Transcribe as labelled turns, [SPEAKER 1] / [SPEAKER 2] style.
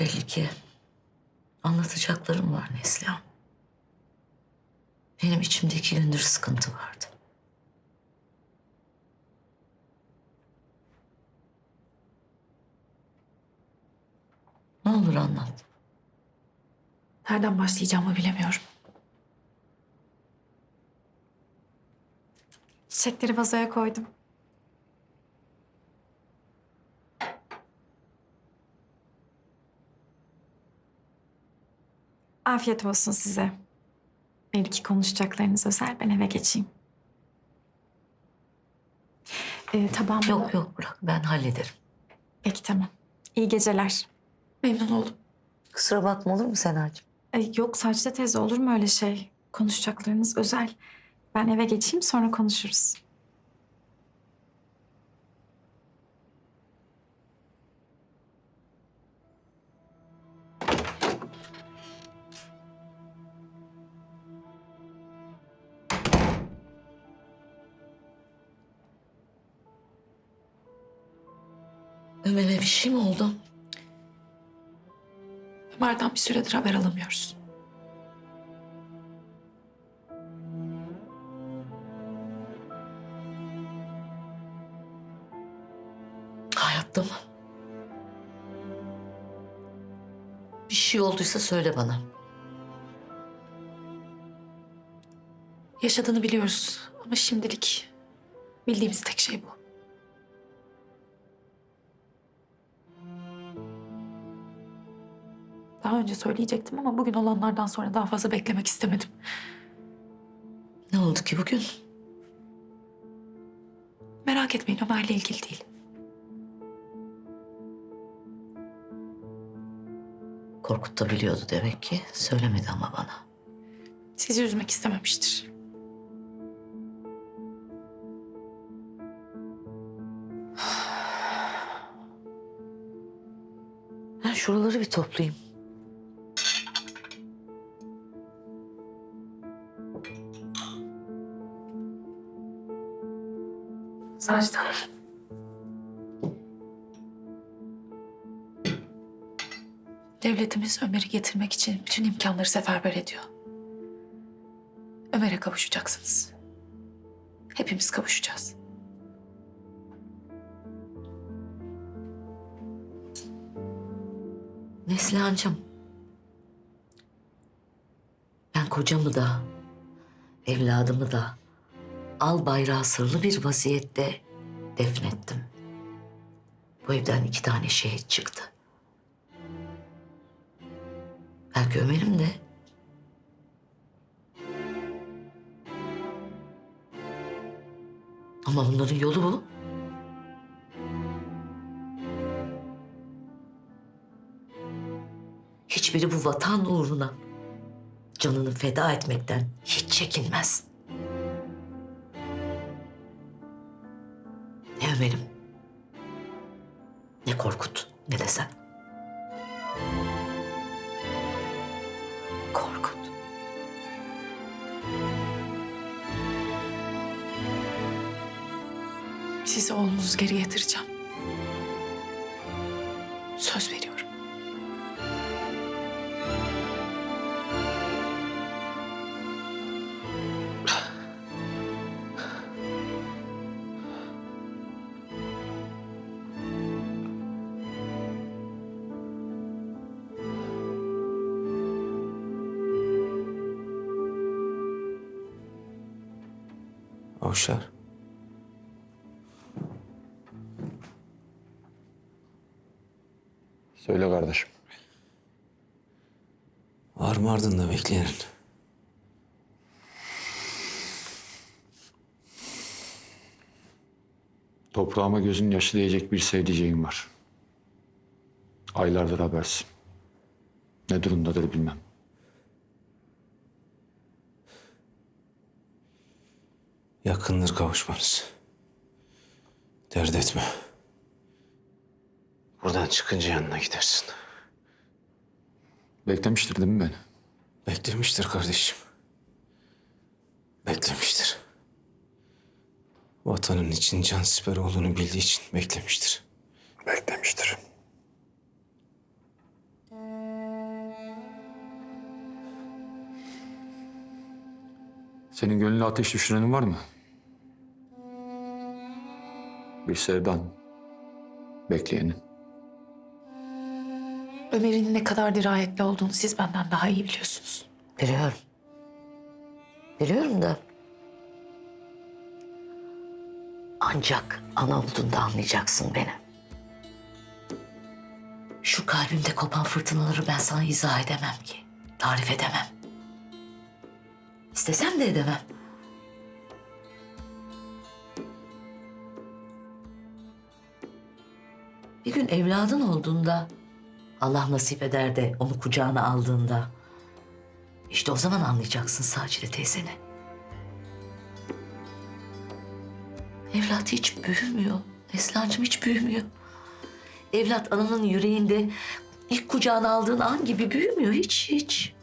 [SPEAKER 1] belli ki. Anlatacaklarım var Neslihan. Benim içimde iki gündür sıkıntı vardı. Ne olur anlat.
[SPEAKER 2] Nereden başlayacağımı bilemiyorum. Çiçekleri vazoya koydum. Afiyet olsun size. Belki konuşacaklarınız özel. Ben eve geçeyim. Ee, tabağımı...
[SPEAKER 1] Yok yok bırak ben hallederim.
[SPEAKER 2] Peki tamam. İyi geceler. Memnun oldum.
[SPEAKER 1] Kusura bakma olur mu Senacığım?
[SPEAKER 2] Ay, yok Sacide teyze olur mu öyle şey? Konuşacaklarınız özel. Ben eve geçeyim sonra konuşuruz.
[SPEAKER 1] Ömer'e bir şey mi oldu?
[SPEAKER 2] Ömer'den bir süredir haber alamıyoruz.
[SPEAKER 1] Hayatta mı? Bir şey olduysa söyle bana.
[SPEAKER 2] Yaşadığını biliyoruz ama şimdilik bildiğimiz tek şey bu. Daha önce söyleyecektim ama bugün olanlardan sonra daha fazla beklemek istemedim.
[SPEAKER 1] Ne oldu ki bugün?
[SPEAKER 2] Merak etmeyin Ömer'le ilgili değil.
[SPEAKER 1] Korkut da biliyordu demek ki. Söylemedi ama bana.
[SPEAKER 2] Sizi üzmek istememiştir.
[SPEAKER 1] Ben şuraları bir toplayayım.
[SPEAKER 2] Hanım. Devletimiz Ömer'i getirmek için bütün imkanları seferber ediyor. Ömer'e kavuşacaksınız. Hepimiz kavuşacağız.
[SPEAKER 1] Neslihan'cığım. Ben kocamı da, evladımı da al bayrağı sırlı bir vaziyette defnettim. Bu evden iki tane şehit çıktı. Belki Ömer'im de. Ama bunların yolu bu. Hiçbiri bu vatan uğruna canını feda etmekten hiç çekinmez. Ne Ömer'im, ne Korkut, ne de sen.
[SPEAKER 2] Korkut. Sizi oğlunuzu geri getireceğim. Söz veriyorum.
[SPEAKER 3] Avşar.
[SPEAKER 4] Söyle kardeşim.
[SPEAKER 3] Var mı ardında bekleyenin?
[SPEAKER 4] Toprağıma gözün yaşı değecek bir sevdiceğim var. Aylardır habersin. Ne durumdadır bilmem.
[SPEAKER 3] Yakındır kavuşmanız. Dert etme. Buradan çıkınca yanına gidersin.
[SPEAKER 4] Beklemiştir değil mi beni?
[SPEAKER 3] Beklemiştir kardeşim. Beklemiştir. Vatanın için can siper olduğunu bildiği için beklemiştir.
[SPEAKER 4] Beklemiştir. Senin gönlüne ateş düşürenin var mı? Bir sevdan. Bekleyenin.
[SPEAKER 5] Ömer'in ne kadar dirayetli olduğunu siz benden daha iyi biliyorsunuz.
[SPEAKER 1] Biliyorum. Biliyorum da... Ancak ana olduğunda anlayacaksın beni. Şu kalbimde kopan fırtınaları ben sana izah edemem ki. Tarif edemem. İstesem de edemem. Bir gün evladın olduğunda, Allah nasip eder de onu kucağına aldığında... İşte o zaman anlayacaksın Sacide teyzeni. Evlat hiç büyümüyor. Eslancığım hiç büyümüyor. Evlat ananın yüreğinde ilk kucağına aldığın an gibi büyümüyor hiç hiç.